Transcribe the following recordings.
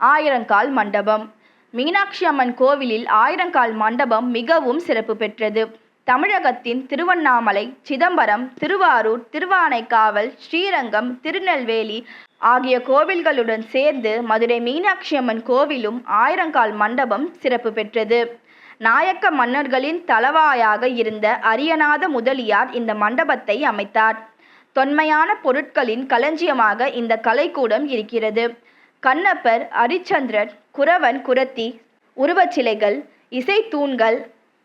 ஆயிரங்கால் மண்டபம். மீனாட்சி அம்மன் கோவிலில் ஆயிரங்கால் மண்டபம் மிகவும் சிறப்பு பெற்றது. தமிழகத்தின் திருவண்ணாமலை சிதம்பரம் திருவாரூர் திருவானைக்காவல் ஸ்ரீரங்கம் திருநெல்வேலி ஆகிய கோவில்களுடன் சேர்ந்து மதுரை மீனாட்சி அம்மன் கோவிலும் ஆயிரங்கால் மண்டபம் சிறப்பு பெற்றது. நாயக்க மன்னர்களின் தளவாயாக இருந்த அரியநாத முதலியார் இந்த மண்டபத்தை அமைத்தார். தொன்மையான பொருட்களின் களஞ்சியமாக இந்த கலைக்கூடம் இருக்கிறது. கண்ணப்பர் அரிச்சந்திரன் குறவன் குறத்தி உருவச்சிலைகள் இசைத்தூண்கள்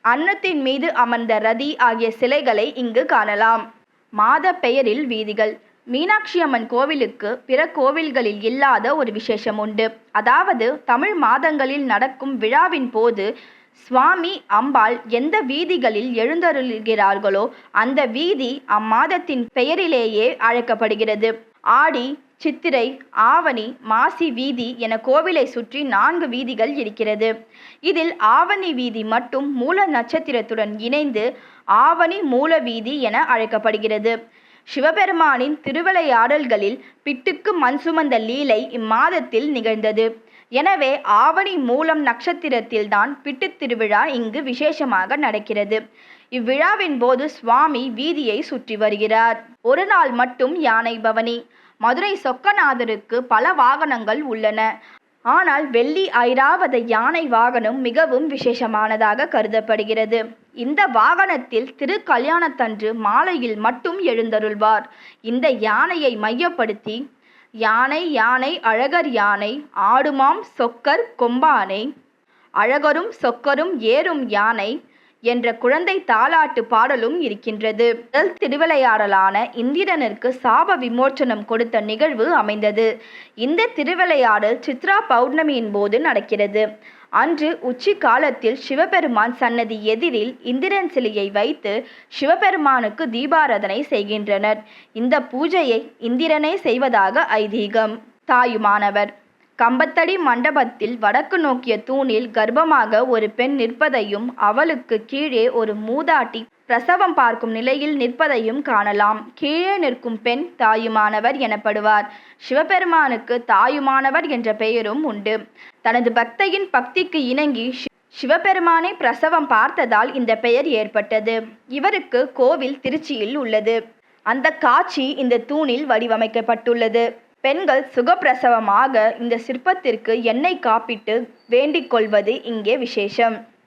அன்னத்தின் மீது அமர்ந்த ரதி ஆகிய சிலைகளை இங்கு காணலாம். மாத பெயரில் வீதிகள். மீனாட்சி அம்மன் கோவிலுக்கு பிற கோவில்களில் இல்லாத ஒரு விசேஷம் உண்டு. அதாவது தமிழ் மாதங்களில் நடக்கும் விழாவின் போது சுவாமி அம்பாள் எந்த வீதிகளில் எழுந்தருளுகிறார்களோ அந்த வீதி அம்மாதத்தின் பெயரிலேயே அழைக்கப்படுகிறது. ஆடி சித்திரை ஆவணி மாசி வீதி என கோவிலை சுற்றி நான்கு வீதிகள் இருக்கிறது. இதில் ஆவணி வீதி மட்டும் மூல நட்சத்திரத்துடன் இணைந்து ஆவணி மூல வீதி என அழைக்கப்படுகிறது. சிவபெருமானின் திருவிளையாடல்களில் பிட்டுக்கு மண் சுமந்த லீலை இம்மாதத்தில் நிகழ்ந்தது. எனவே ஆவணி மூலம் நட்சத்திரத்தில்தான் பிட்டு திருவிழா இங்கு விசேஷமாக நடக்கிறது. இவ்விழாவின் போது சுவாமி வீதியை சுற்றி வருகிறார். ஒரு நாள் மட்டும் யானை பவனி மதுரை சொக்கநாதருக்கு பல வாகனங்கள் உள்ளன. ஆனால் வெள்ளி ஐராவத யானை வாகனம் மிகவும் விசேஷமானதாக கருதப்படுகிறது. இந்த வாகனத்தில் திரு கல்யாணத்தன்று மாலையில் மட்டும் எழுந்தருள்வார். இந்த யானையை மையப்படுத்தி யானை யானை அழகர் யானை ஆடுமாம் சொக்கர் கொம்பானை அழகரும் சொக்கரும் ஏறும் யானை என்ற குழந்தை தாலாட்டு பாடலும் இருக்கின்றது. முதல் திருவிளையாடலான இந்திரனிற்கு சாப விமோச்சனம் கொடுத்த நிகழ்வு அமைந்தது. இந்த திருவிளையாடல் சித்ரா பௌர்ணமியின் போது நடக்கிறது. அன்று உச்சி காலத்தில் சிவபெருமான் சன்னதி எதிரில் இந்திரன் சிலையை வைத்து சிவபெருமானுக்கு தீபாராதனை செய்கின்றனர். இந்த பூஜையை இந்திரனே செய்வதாக ஐதீகம். தாயுமானவர். கம்பத்தடி மண்டபத்தில் வடக்கு நோக்கிய தூணில் கர்ப்பமாக ஒரு பெண் நிற்பதையும் அவளுக்கு கீழே ஒரு மூதாட்டி பிரசவம் பார்க்கும் நிலையில் நிற்பதையும் காணலாம். கீழே நிற்கும் பெண் தாயுமானவர் எனப்படுவார். சிவபெருமானுக்கு தாயுமானவர் என்ற பெயரும் உண்டு. தனது பக்தையின் பக்திக்கு இணங்கி சிவபெருமானை பிரசவம் பார்த்ததால் இந்த பெயர் ஏற்பட்டது. இவருக்கு கோவில் திருச்சியில் உள்ளது. அந்த காட்சி இந்த தூணில் வடிவமைக்கப்பட்டுள்ளது. பெண்கள் சுகப்பிரசவமாக இந்த சிற்பத்திற்கு எண்ணெய் காப்பிட்டு வேண்டிக் கொள்வது இங்கே விசேஷம்.